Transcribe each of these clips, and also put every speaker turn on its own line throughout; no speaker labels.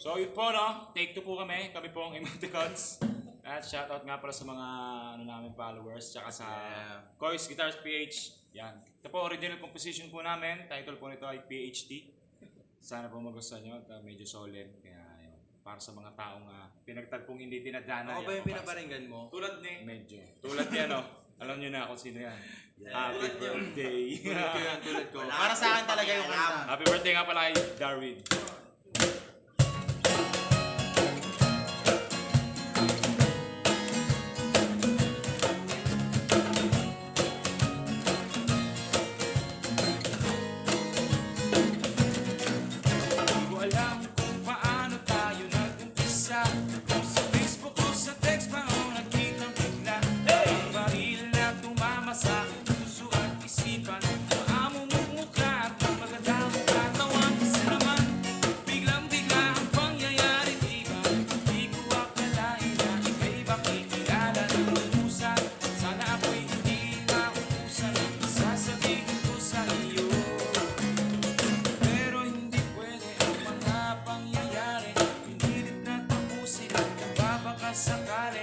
So yun po no, take two po kami, kami po pong emoticons. At shoutout nga pala sa mga ano namin followers, tsaka sa
yeah.
Guitars PH. Yan. Ito po original composition po namin, title po nito ay PhD. Sana po magustuhan nyo, ito medyo solid. Kaya yun, para sa mga taong uh, pinagtagpong hindi tinadana.
Ako
yan, ba yung
pinaparinggan mo?
Tulad ni? Medyo. Tulad yan no. Alam nyo na kung sino yan. Yeah. Happy
tulad
birthday.
tulad ko yan, tulad ko. Para sa akin talaga yung kanta.
Happy birthday nga pala kay Darwin. out. sakali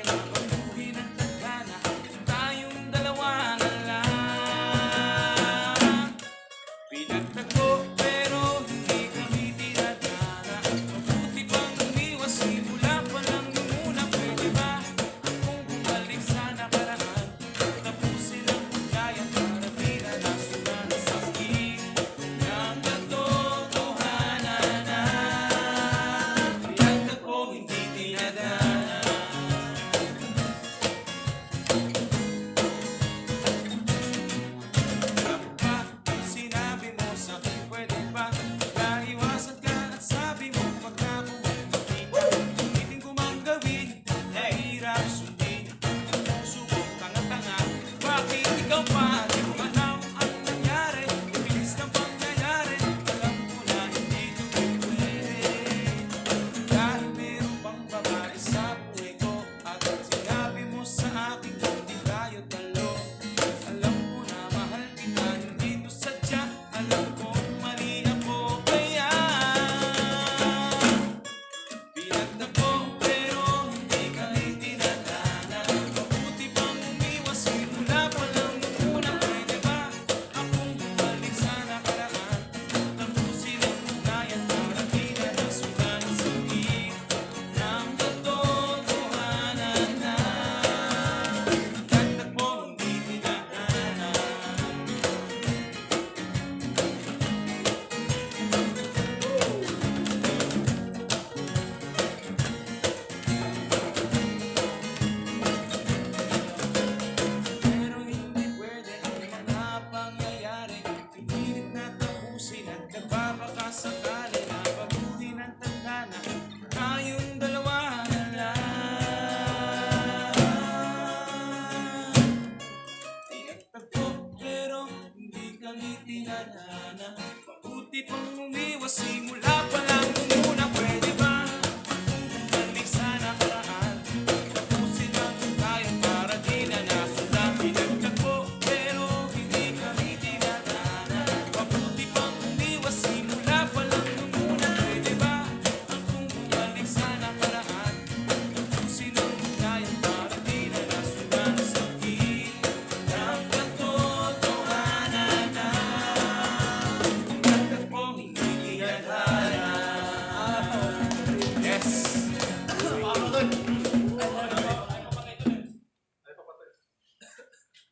tadhana Mabutit mong umiwas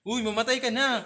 Uy, mamatay ka na!